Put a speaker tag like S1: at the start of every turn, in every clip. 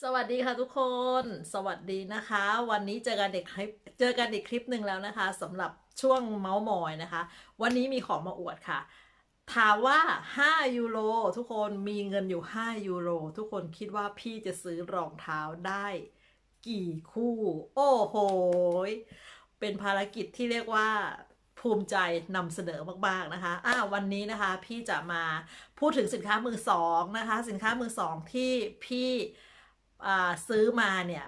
S1: สวัสดีค่ะทุกคน สวัสดีนะคะ วันนี้เจอกันเด็กคลิปเจอกันอีกคลิปหนึ่งแล้วนะคะสำหรับช่วงเมาส์มอยนะคะ วันนี้มีของมาอวดค่ะ ถามว่า 5 ยูโรทุกคนมีเงินอยู่ 5 ยูโร ทุกคนคิดว่าพี่จะซื้อรองเท้าได้กี่คู่ โอ้โห เป็นภารกิจที่เรียกว่าภูมิใจนำเสนอมากๆนะคะอ่าวันนี้นะคะพี่จะมาพูดถึงสินค้ามือสองนะคะ สินค้ามือสองที่พี่ ซื้อมาเนี่ย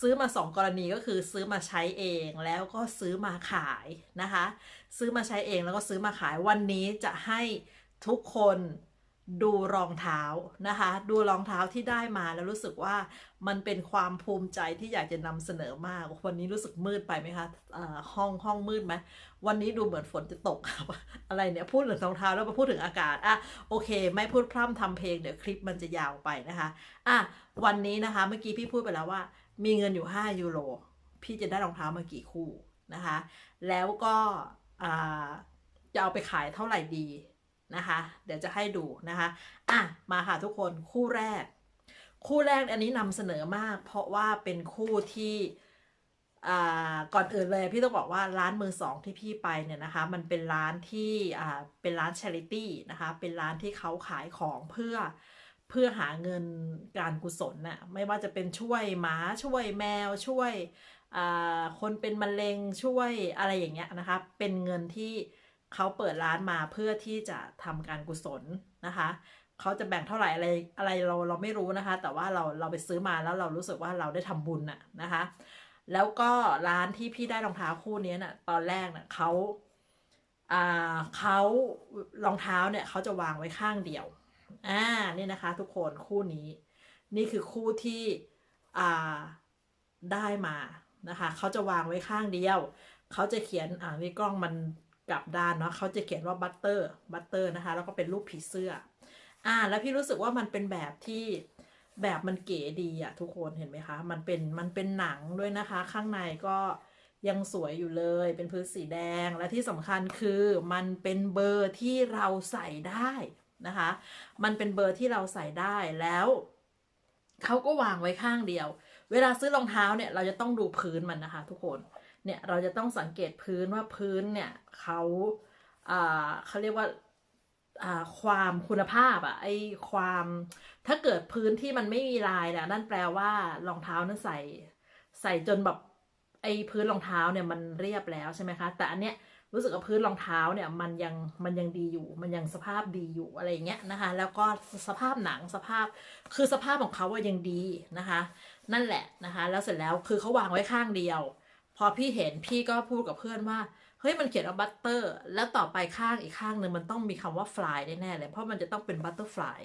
S1: ซื้อมาสองกรณีก็คือซื้อมาใช้เองแล้วก็ซื้อมาขายนะคะ ซื้อมาใช้เองแล้วก็ซื้อมาขายวันนี้จะให้ทุกคน ดูรองเท้านะคะ ดูรองเท้าที่ได้มาแล้วรู้สึกว่ามันเป็นความภูมิใจที่อยากจะนำเสนอมาก วันนี้รู้สึกมืดไปไหมคะห้องห้องมืดไหมวันนี้ดูเหมือนฝนจะตกอะไรเนี่ยพูดถึงรองเท้าแล้วมาพูดถึงอากาศอะโอเค ไม่พูดพร่ำทำเพลงเดี๋ยวคลิปมันจะยาวไปนะคะอะวันนี้นะคะเมื่อกี้พี่พูดไปแล้วว่า มีเงินอยู่ 5 ยูโรพี่จะได้รองเท้ามากี่คู่นะคะ แล้วก็จะเอาไปขายเท่าไหร่ดี นะคะ เดี๋ยวจะให้ดูนะคะอะมาค่ะทุกคนคู่แรก คู่แรกอันนี้นำเสนอมาก เพราะว่าเป็นคู่ที่ก่อนอื่นเลยพี่ต้องบอกว่าร้านมือสองที่พี่ไปเนี่ยนะคะ มันเป็นร้านที่เป็นร้าน charity นะคะ เป็นร้านที่เขาขายของเพื่อเพื่อหาเงินการกุศลน่ะไม่ว่าจะเป็นช่วยหมาช่วยแมวช่วยคนเป็นมะเร็งช่วยอะไรอย่างเงี้ยนะคะ เป็นเงินที่ เขาเปิดร้านมาเพื่อที่จะทำการกุศลนะคะเขาจะแบ่งเท่าไหร่อะไรอะไรเราเราไม่รู้นะคะ แต่ว่าเราเราไปซื้อมาแล้วเรารู้สึกว่าเราได้ทำบุญน่ะนะคะ แล้วก็ร้านที่พี่ได้รองเท้าคู่นี้น่ะตอนแรกน่ะเขาอ่าเขารองเท้าเนี่ยเขาจะวางไว้ข้างเดียวอ่านี่นะคะ ทุกคนคู่นี้ นี่คือคู่ที่อ่าได้มานะคะเขาจะวางไว้ข้างเดียวเขาจะเขียนอ่านี่กล้องมัน กลับด้านเนาะเขาจะเขียนว่าบัตเตอร์บัตเตอร์นะคะแล้วก็เป็นรูปผีเสื้อ อ่า แล้วพี่รู้สึกว่ามันเป็นแบบที่แบบมันเก๋ดีอะทุกคนเห็นไหมคะ มันเป็นมันเป็นหนังด้วยนะคะ ข้างในก็ยังสวยอยู่เลยเป็นพื้นสีแดงและที่สำคัญคือมันเป็นเบอร์ที่เราใส่ได้นะคะ มันเป็นเบอร์ที่เราใส่ได้แล้วเขาก็วางไว้ข้างเดียว เวลาซื้อรองเท้าเนี่ยเราจะต้องดูพื้นมันนะคะ ทุกคน เนี่ยเราจะต้องสังเกตพื้นว่าพื้นเนี่ยเขาเขาเรียกว่าความคุณภาพอะไอความถ้าเกิดพื้นที่มันไม่มีลายนะนั่นแปลว่ารองเท้านั้นใส่ ใส่จนแบบไอพื้นรองเท้าเนี่ยมันเรียบแล้วใช่ไหมคะ แต่อันเนี้ยรู้สึกว่าพื้นรองเท้าเนี่ยมันยังมันยังดีอยู่ มันยังสภาพดีอยู่อะไรเงี้ยนะคะ แล้วก็สภาพหนังสภาพคือสภาพของเขาว่ายังดีนะคะ นั่นแหละนะคะ แล้วเสร็จแล้วคือเขาวางไว้ข้างเดียว พอพี่เห็นพี่ก็พูดกับเพื่อนว่า เฮ้ยมันเขียนว่าบัตเตอร์แล้วต่อไปข้างอีกข้างหนึ่งมันต้องมีคำว่า fly แน่ๆเลยเพราะมันจะต้องเป็นบัตเตอร์ฟลาย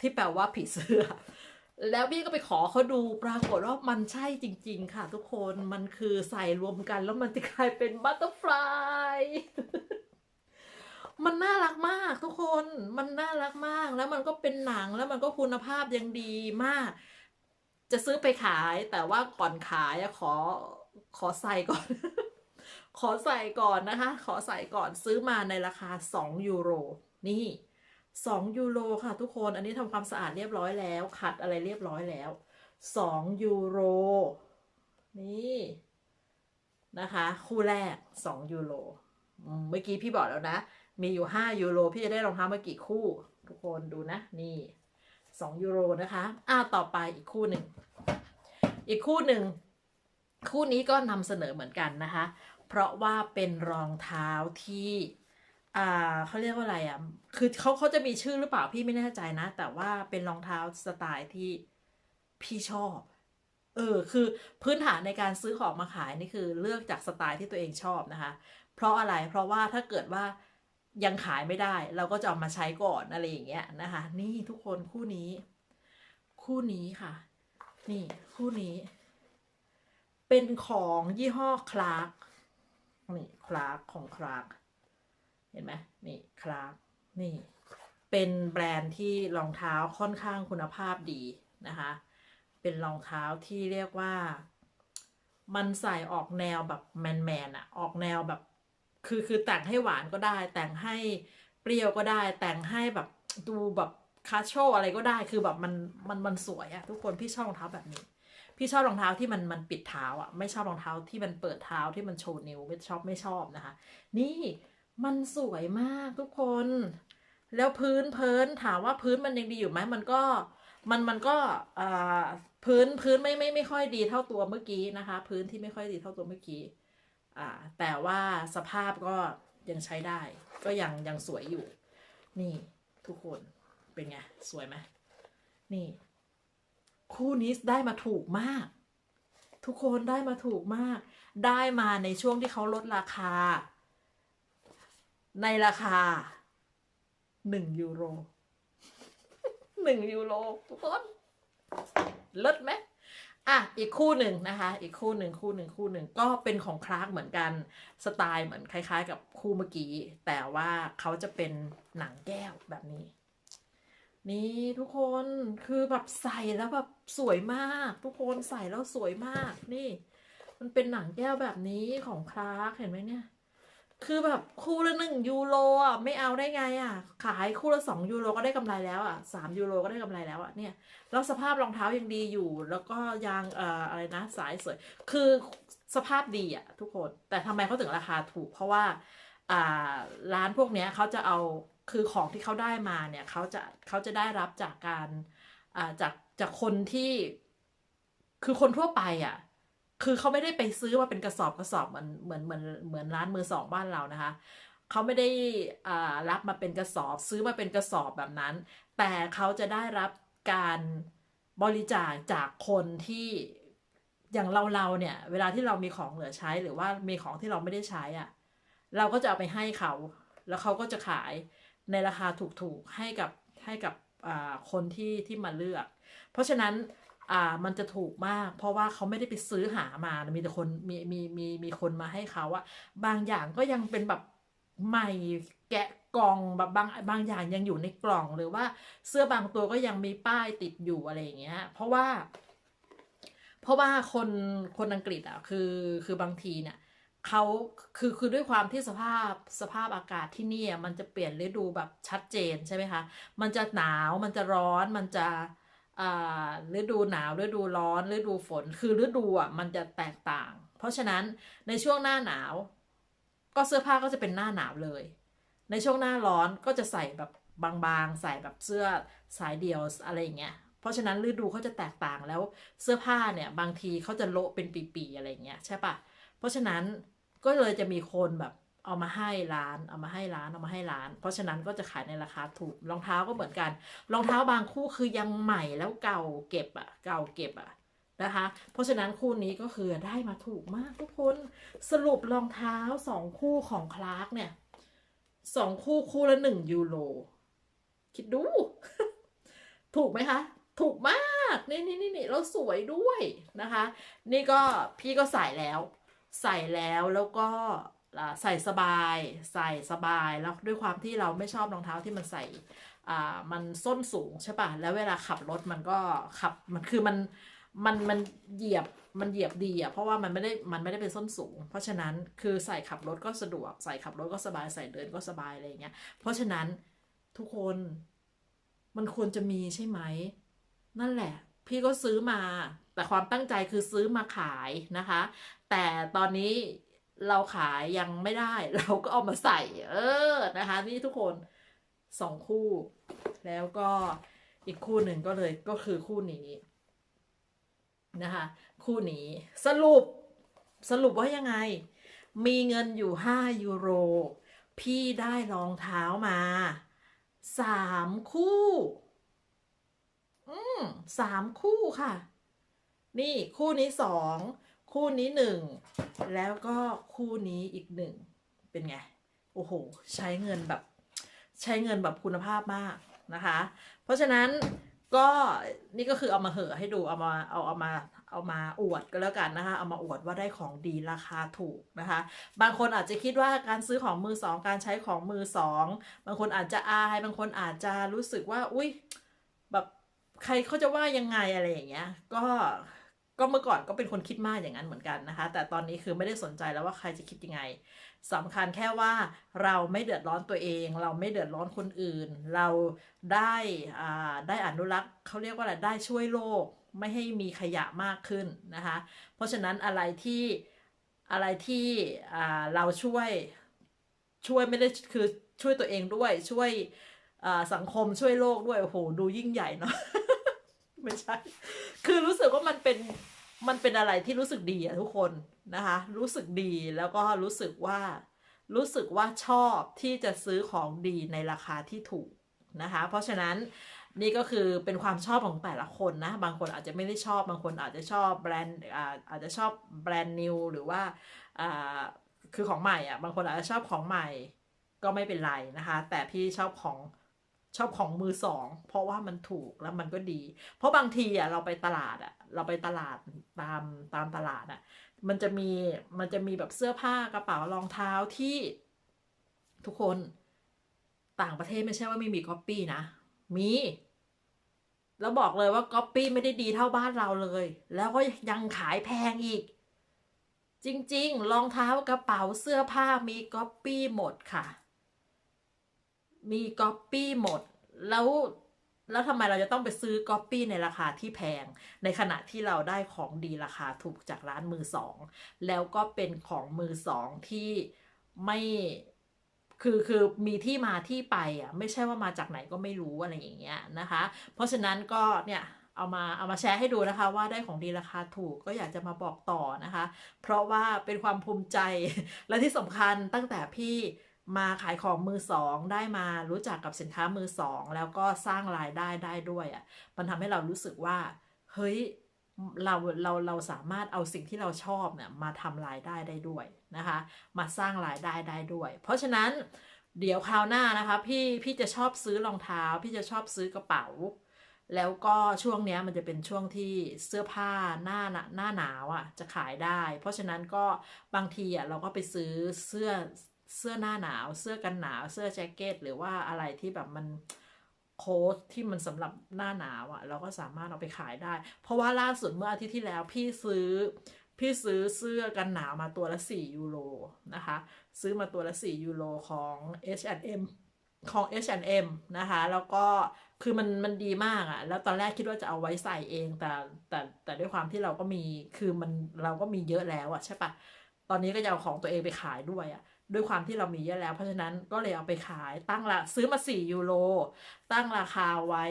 S1: ที่แปลว่าผีเสื้อ แล้วพี่ก็ไปขอเขาดูปรากฏว่ามันใช่จริง ๆ ค่ะ ทุกคนมันคือใส่รวมกันแล้วมันจะกลายเป็นบัตเตอร์ฟลายมันน่ารักมากทุกคน มันน่ารักมาก แล้วมันก็เป็นหนังแล้วมันก็คุณภาพยังดีมาก จะซื้อไปขายแต่ว่าก่อนขายขอ ขอใส่ก่อน ขอใส่ก่อนนะคะ ขอใส่ก่อนซื้อมาในราคา 2 ยูโร นี่ 2 ยูโรค่ะทุกคน อันนี้ทำความสะอาดเรียบร้อยแล้ว ขัดอะไรเรียบร้อยแล้ว 2 ยูโร นี่นะคะ คู่แรก 2 ยูโร เมื่อกี้พี่บอกแล้วนะ มีอยู่ 5 ยูโร พี่จะได้รองเท้ามากี่คู่ ทุกคนดูนะ นี่ 2 ยูโรนะคะ อ้าวต่อไปอีกคู่หนึ่ง อีกคู่หนึ่ง คู่นี้ก็นำเสนอเหมือนกันนะคะ เพราะว่าเป็นรองเท้าที่อ่าเขาเรียกว่าอะไรอะคือเขาเขาจะมีชื่อหรือเปล่าพี่ไม่แน่ใจนะ แต่ว่าเป็นรองเท้าสไตล์ที่พี่ชอบเออคือพื้นฐานในการซื้อของมาขายนี่คือเลือกจากสไตล์ที่ตัวเองชอบนะคะ เพราะอะไรเพราะว่าถ้าเกิดว่ายังขายไม่ได้ เราก็จะเอามาใช้ก่อนอะไรอย่างเงี้ยนะคะ นี่ทุกคนคู่นี้ คู่นี้ค่ะ นี่คู่นี้ เป็นของยี่ห้อคลาร์กนี่คลาร์กของคลาร์กเห็นไหมนี่คลาร์กนี่ เป็นแบรนด์ที่รองเท้าค่อนข้างคุณภาพดีนะคะ เป็นรองเท้าที่เรียกว่า มันใส่ออกแนวแบบแมนแมนๆอะออกแนวแบบ คือคือแต่งให้หวานก็ได้ แต่งให้เปรี้ยวก็ได้ แต่งให้แบบดูแบบคาโชอะไรก็ได้ คือแบบมันมันมันสวยอะทุกคนพี่ชอบรองเท้าแบบนี้ พี่ชอบรองเท้าที่มันมันปิดเท้าอะไม่ชอบรองเท้าที่มันเปิดเท้าที่มันโชว์นิ้วไม่ชอบไม่ชอบนะคะ นี่มันสวยมากทุกคน แล้วพื้นเพินถามว่าพื้นมันยังดีอยู่ไหมมันก็มันมันก็อ่าพื้นพื้นไม่ไม่ไม่ค่อยดีเท่าตัวเมื่อกี้นะคะ พื้นที่ไม่ค่อยดีเท่าตัวเมื่อกี้อ่าแต่ว่าสภาพก็ยังใช้ได้ ก็ยังยังสวยอยู่ นี่ทุกคนเป็นไง สวยไหมนี่ คู่นี้ได้มาถูกมาก ทุกคนได้มาถูกมาก ได้มาในช่วงที่เขาลดราคา ในราคาหนึ่งยูโรหนึ่งยูโรทุกคนลดไหมอะอีกคู่หนึ่งนะคะ อีกคู่หนึ่งคู่หนึ่งคู่หนึ่งก็เป็นของคลาร์กเหมือนกันสไตล์เหมือนคล้าย ๆ กับคู่เมื่อกี้ แต่ว่าเขาจะเป็นหนังแก้วแบบนี้ นี่ทุกคนคือแบบใส่แล้วแบบสวยมาก ทุกคนใส่แล้วสวยมากนี่ มันเป็นหนังแก้วแบบนี้ของคลาร์กเห็นไหมเนี่ย คือแบบคู่ละหนึ่งยูโรอะไม่เอาได้ไงอะ ขายคู่ละสองยูโรก็ได้กำไรแล้วอะสามยูโรก็ได้กำไรแล้วอะเนี่ยแล้วสภาพรองเท้ายังดีอยู่ แล้วก็ยางเอ่ออะไรนะสายสวย คือสภาพดีอะ ทุกคนแต่ทำไมเขาถึงราคาถูก เพราะว่าอ่าร้านพวกเนี้ยเขาจะเอา คือของที่เขาได้มาเนี่ยเขาจะเขาจะได้รับจากการาจากจากคนที่คือคนทั่วไปอะ คือเขาไม่ได้ไปซื้อมาเป็นกระสอบกระสอบเหมือนเหมือนเหมือนเหมือนร้านมือสองบ้านเรานะคะเขาไม่ได้อ่ารับมาเป็นกระสอบซื้อมาเป็นกระสอบแบบนั้น แต่เขาจะได้รับการบริจาคจากคนที่อย่างเราเราเนี่ย เวลาที่เรามีของเหลือใช้หรือว่ามีของที่เราไม่ได้ใช้อะ่ะ เราก็จะเอาไปให้เขา แล้วเขาก็จะขาย ในราคาถูกๆให้กับให้กับคนที่ที่มาเลือก เพราะฉะนั้นมันจะถูกมาก เพราะว่าเขาไม่ได้ไปซื้อหามามีแต่คนมีมีมีมีคนมาให้เขาอะบางอย่างก็ยังเป็นแบบใหม่แกะกล่องแบบบางบางอย่างยังอยู่ในกล่องหรือว่าเสื้อบางตัวก็ยังมีป้ายติดอยู่อะไรอย่างเงี้ย เพราะว่า เพราะว่าคนคนอังกฤษอะคือคือบางทีเนี่ย เขาคือคือด้วยความที่สภาพสภาพอากาศที่นี่อะมันจะเปลี่ยนฤดูแบบชัดเจนใช่ไหมคะ มันจะหนาวมันจะร้อนมันจะฤดูหนาวฤดูร้อนฤดูฝนคือฤดูอะมันจะแตกต่าง เพราะฉะนั้นในช่วงหน้าหนาว ก็เสื้อผ้าก็จะเป็นหน้าหนาวเลย ในช่วงหน้าร้อนก็จะใส่แบบบางๆ ใส่แบบเสื้อสายเดี่ยวอะไรอย่างเงี้ยเพราะฉะนั้นฤดูเขาจะแตกต่างแล้วเสื้อผ้าเนี่ยบางทีเขาจะโละเป็นปีๆอะไรอย่างเงี้ยใช่ปะ เพราะฉะนั้นก็เลยจะมีคนแบบเอามาให้ร้าน เอามาให้ร้าน เอามาให้ร้าน เพราะฉะนั้นก็จะขายในราคาถูก รองเท้าก็เหมือนกัน รองเท้าบางคู่คือยังใหม่แล้วเก่าเก็บอะเก่าเก็บอะนะคะ เพราะฉะนั้นคู่นี้ก็คือได้มาถูกมากทุกคน สรุปรองเท้าสองคู่ของคลาร์กเนี่ยสองคู่คู่ละหนึ่งยูโร คิดดู ถูกไหมคะ ถูกมาก นี่นี่นี่นี่แล้วสวยด้วยนะคะ นี่ก็พี่ก็ใส่แล้ว ใส่แล้วแล้วก็ใส่สบายใส่สบายแล้วด้วยความที่เราไม่ชอบรองเท้าที่มันใส่มันส้นสูงใช่ปะแล้วเวลาขับรถมันก็ขับมันคือมันมันมันเหยียบมันเหยียบดีอะเพราะว่ามันไม่ได้มันไม่ได้เป็นส้นสูง เพราะฉะนั้นคือใส่ขับรถก็สะดวกใส่ขับรถก็สบายใส่เดินก็สบายอะไรเงี้ย เพราะฉะนั้นทุกคนมันควรจะมีใช่ไหม นั่นแหละ พี่ก็ซื้อมา แต่ความตั้งใจคือซื้อมาขายนะคะ แต่ตอนนี้เราขายยังไม่ได้ เราก็เอามาใส่ เออนะคะ นี่ทุกคนสองคู่ แล้วก็อีกคู่หนึ่งก็เลยก็คือคู่นี้นะคะ คู่นี้สรุปสรุปว่ายังไง มีเงินอยู่ 5 ยูโร พี่ได้รองเท้ามาสามคู่ อืมสามคู่ค่ะ นี่คู่นี้สอง คู่นี้หนึ่งแล้วก็คู่นี้อีกหนึ่งเป็นไง โอ้โห ใช้เงินแบบ ใช้เงินแบบคุณภาพมากนะคะ เพราะฉะนั้นก็นี่ก็คือเอามาเหอให้ดูเอามาเอาเอามาเอามาอวดก็แล้วกันนะคะ เอามาอวดว่าได้ของดีราคาถูกนะคะ บางคนอาจจะคิดว่าการซื้อของมือสองการใช้ของมือสองบางคนอาจจะอาย บางคนอาจจะรู้สึกว่า อุ้ยแบบใครเขาจะว่ายังไงอะไรอย่างเงี้ย ก็ ก็เมื่อก่อนก็เป็นคนคิดมากอย่างนั้นเหมือนกันนะคะ แต่ตอนนี้คือไม่ได้สนใจแล้วว่าใครจะคิดยังไงสำคัญแค่ว่าเราไม่เดือดร้อนตัวเอง เราไม่เดือดร้อนคนอื่น เราได้อ่าได้อนุรักษ์เขาเรียกว่าอะไรได้ช่วยโลก ไม่ให้มีขยะมากขึ้นนะคะ เพราะฉะนั้นอะไรที่อะไรที่อ่าเราช่วยช่วยไม่ได้คือช่วยตัวเองด้วยช่วยสังคมช่วยโลกด้วยโอ้โหดูยิ่งใหญ่เนาะ ไม่ใช่ คือรู้สึกว่ามันเป็นมันเป็นอะไรที่รู้สึกดีอะทุกคนนะคะ รู้สึกดีแล้วก็รู้สึกว่า รู้สึกว่าชอบที่จะซื้อของดีในราคาที่ถูกนะคะ เพราะฉะนั้นนี่ก็คือเป็นความชอบของแต่ละคนนะ บางคนอาจจะไม่ได้ชอบบางคนอาจจะชอบแบรนด์อาจจะชอบแบรนด์นิวหรือว่าอ่าคือของใหม่อะบางคนอาจจะชอบของใหม่ก็ไม่เป็นไรนะคะ แต่พี่ชอบของ ชอบของมือสอง เพราะว่ามันถูกแล้วมันก็ดี เพราะบางทีอะเราไปตลาดอะ เราไปตลาดตามตามตลาดอะ มันจะมีมันจะมีแบบเสื้อผ้ากระเป๋ารองเท้าที่ทุกคนต่างประเทศไม่ใช่ว่าไม่มีก๊อปปี้นะ มี แล้วบอกเลยว่าก๊อปปี้ไม่ได้ดีเท่าบ้านเราเลย แล้วก็ยังขายแพงอีก จริง ๆ รองเท้ากระเป๋าเสื้อผ้ามีก๊อปปี้หมดค่ะ มีก๊อปปี้หมด แล้วแล้วทำไมเราจะต้องไปซื้อก๊อปปี้ในราคาที่แพง ในขณะที่เราได้ของดีราคาถูกจากร้านมือสอง แล้วก็เป็นของมือสองที่ไม่คือคือมีที่มาที่ไปอะไม่ใช่ว่ามาจากไหนก็ไม่รู้อะไรอย่างเงี้ยนะคะ เพราะฉะนั้นก็เนี่ยเอามาเอามาแชร์ให้ดูนะคะ ว่าได้ของดีราคาถูกก็อยากจะมาบอกต่อนะคะ เพราะว่าเป็นความภูมิใจและที่สำคัญตั้งแต่พี่ มาขายของมือสองได้มารู้จักกับสินค้ามือสองแล้วก็สร้างรายได้ได้ด้วยอะมันทำให้เรารู้สึกว่า เฮ้ยเราเราเราสามารถเอาสิ่งที่เราชอบเนี่ยมาทำรายได้ได้ด้วยนะคะ มาสร้างรายได้ได้ด้วย เพราะฉะนั้นเดี๋ยวคราวหน้านะคะ พี่พี่จะชอบซื้อรองเท้า พี่จะชอบซื้อกระเป๋า แล้วก็ช่วงนี้มันจะเป็นช่วงที่เสื้อผ้าหน้าหน้าหนาวอะจะขายได้ เพราะฉะนั้นก็บางทีอะเราก็ไปซื้อเสื้อ เสื้อหน้าหนาว เสื้อกันหนาว เสื้อแจ็คเก็ตหรือว่าอะไรที่แบบมันโค้ทที่มันสำหรับหน้าหนาวอะ เราก็สามารถเอาไปขายได้ เพราะว่าล่าสุดเมื่ออาทิตย์ที่แล้วพี่ซื้อ พี่ซื้อเสื้อกันหนาวมาตัวละ4ยูโรนะคะ ซื้อมาตัวละ4ยูโรของ H&M ของ H&M นะคะ แล้วก็คือมันมันดีมากอะ่ะ แล้วตอนแรกคิดว่าจะเอาไว้ใส่เอง แต่แต่แต่ด้วยความที่เราก็มีคือมันเราก็มีเยอะแล้วอะ่ะใช่ปะตอนนี้ก็จะเอาของตัวเองไปขายด้วยอะ่ะ ด้วยความที่เรามีเยอะแล้ว เพราะฉะนั้นก็เลยเอาไปขายตั้งละซื้อมา 4 ยูโร ตั้งราคาไว้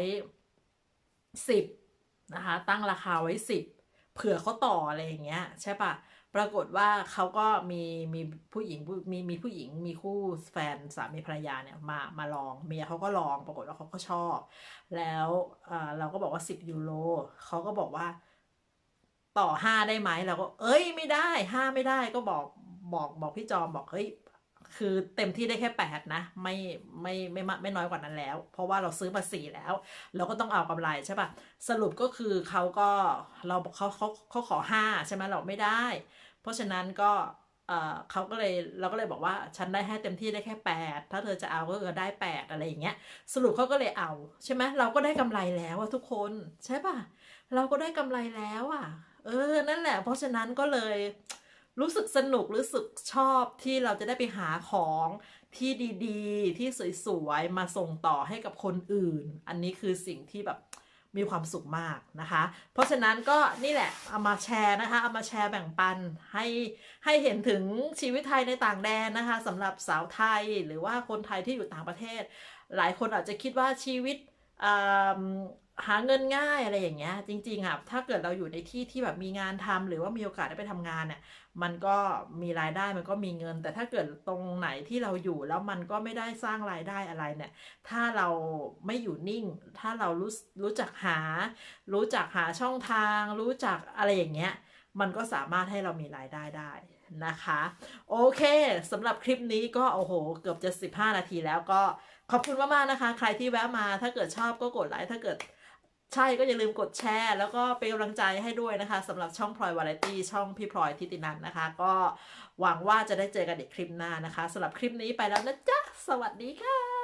S1: 10 นะคะ ตั้งราคาไว้ 10 เผื่อเขาต่ออะไรอย่างเงี้ย ใช่ปะปรากฏว่าเขาก็มีมีผู้หญิงมีมีผู้หญิงมีคู่แฟนสามีภรรยาเนี่ยมามาลองเมียเขาก็ลองปรากฏว่าเขาก็ชอบ แล้วเราก็บอกว่า 10 ยูโรเขาก็บอกว่าต่อห้าได้ไหมเราก็ เอ้ยไม่ได้ห้าไม่ได้ก็บอกบอกบอกพี่จอมบอกเฮ้ย คือเต็มที่ได้แค่แปดนะ ไม่ไม่ไม่ไม่ไม่น้อยกว่านั้นแล้ว เพราะว่าเราซื้อมาสี่แล้ว เราก็ต้องเอากำไรใช่ปะสรุปก็คือเขาก็เราเขาเขาเขาขอห้าใช่ไหมเราไม่ได้ เพราะฉะนั้นก็เขาก็เลยเราก็เลยบอกว่าฉันได้ให้เต็มที่ได้แค่แปดถ้าเธอจะเอาก็เออได้แปดอะไรอย่างเงี้ย สรุปเขาก็เลยเอา ใช่ไหมเราก็ได้กำไรแล้วอะทุกคนใช่ปะเราก็ได้กำไรแล้วอะเออนั่นแหละ เพราะฉะนั้นก็เลย รู้สึกสนุกรู้สึกชอบที่เราจะได้ไปหาของที่ดีๆ ที่สวยๆ มาส่งต่อให้กับคนอื่น อันนี้คือสิ่งที่แบบมีความสุขมากนะคะ เพราะฉะนั้นก็นี่แหละเอามาแชร์นะคะ เอามาแชร์แบ่งปันให้ให้เห็นถึงชีวิตไทยในต่างแดนนะคะสำหรับสาวไทยหรือว่าคนไทยที่อยู่ต่างประเทศ หลายคนอาจจะคิดว่าชีวิต หาเงินง่ายอะไรอย่างเงี้ย จริงๆอะถ้าเกิดเราอยู่ในที่ที่แบบมีงานทำหรือว่ามีโอกาสได้ไปทำงานเนี่ยมันก็มีรายได้มันก็มีเงิน แต่ถ้าเกิดตรงไหนที่เราอยู่แล้วมันก็ไม่ได้สร้างรายได้อะไรเนี่ย ถ้าเราไม่อยู่นิ่ง ถ้าเรารู้รู้จักหา รู้จักหาช่องทาง รู้จักอะไรอย่างเงี้ย มันก็สามารถให้เรามีรายได้ได้นะคะ โอเคสำหรับคลิปนี้ก็โอ้โห เกือบจะ 15 นาทีแล้วก็ขอบคุณมากๆนะคะ ใครที่แวะมาถ้าเกิดชอบก็กดไลค์ถ้าเกิด ใช่ก็อย่าลืมกดแชร์ แล้วก็เป็นกำลังใจให้ด้วยนะคะสำหรับช่องพลอยวาไรตี้ช่องพี่พลอยทิตินันนะคะ ก็หวังว่าจะได้เจอกันอีกคลิปหน้านะคะสำหรับคลิปนี้ไปแล้วนะจ๊ะ สวัสดีค่ะ